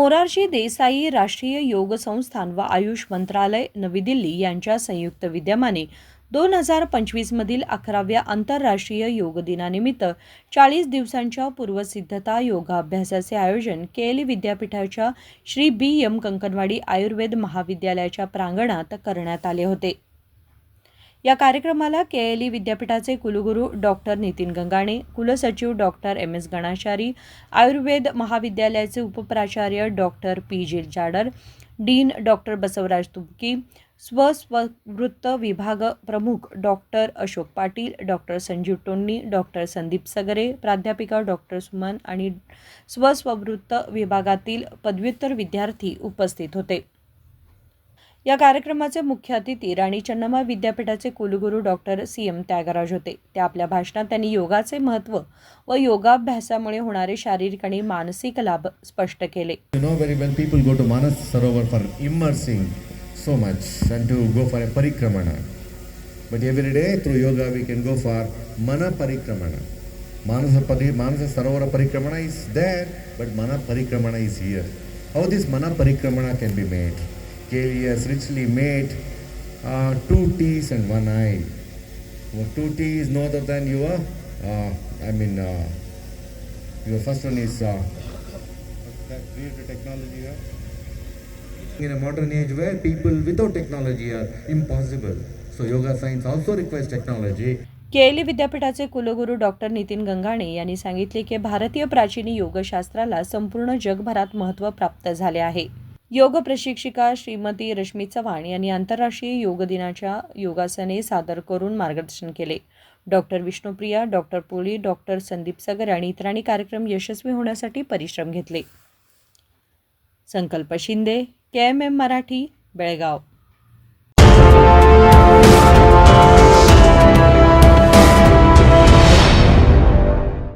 मोरारजी देसाई राष्ट्रीय योग संस्थान व आयुष मंत्रालय नवी दिल्ली यांच्या संयुक्त विद्यमाने दोन हजार पंचवीसमधील अकराव्या आंतरराष्ट्रीय योग दिनानिमित्त चाळीस दिवसांच्या पूर्वसिद्धता योगाभ्यासाचे आयोजन केएल विद्यापीठाच्या श्री बी एम कंकणवाडी आयुर्वेद महाविद्यालयाच्या प्रांगणात करण्यात आले होते. या कार्यक्रमाला के एल ई विद्यापीठाचे कुलगुरू डॉक्टर नितीन गंगाणे कुलसचिव doctor M S Ganachari Ayurveda महाविद्यालयाचे उपप्राचार्य doctor P J Jadar dean doctor Basavaraj Tumki स्वस्ववृत्त विभाग प्रमुख doctor Ashok Patil doctor Sanjeev Tonni doctor Sandeep Sagare प्राध्यापिका डॉक्टर सुमन आणि स्वस्ववृत्त विभागातील पदव्युत्तर विद्यार्थी उपस्थित होते. या कार्यक्रमाचे मुख्य अतिथी राणी चन्नमा विद्यापीठाचे कुलगुरू डॉक्टर सी एम त्यागराज होते. त्या आपल्या भाषणात त्यांनी योगाचे महत्त्व व योगाभ्यासामुळे होणारे शारीरिक आणि मानसिक लाभ स्पष्ट केले. No very well people go to Manas Sarovar for immersing so much and to go for a parikraman day through yoga we go for man parikraman manas परि मानस सरोवर परिक्रमण इज देअर बट मन परिक्रमण is here how this man parikraman can be Keli has richly made uh, two T's and one I. Well, two T is no other than your, uh, I mean, uh, your first one is uh, that created technology Huh? In a modern age where people without technology are impossible. So yoga science also requires technology. KLE विद्यापीठाचे कुलगुरू doctor Nitin गंगाणे यांनी सांगितले की भारतीय प्राचीन योगशास्त्राला संपूर्ण जगभरात महत्त्व प्राप्त झाले आहे योग प्रशिक्षिका श्रीमती रश्मी चव्हाण यांनी आंतरराष्ट्रीय योग दिनाच्या योगासने सादर करून मार्गदर्शन केले. Doctor Vishnupriya doctor Poli doctor Sandeep Sagar आणि इतरांनी कार्यक्रम यशस्वी होण्यासाठी परिश्रम घेतले. संकल्प शिंदे के एम एम मराठी बेळगाव.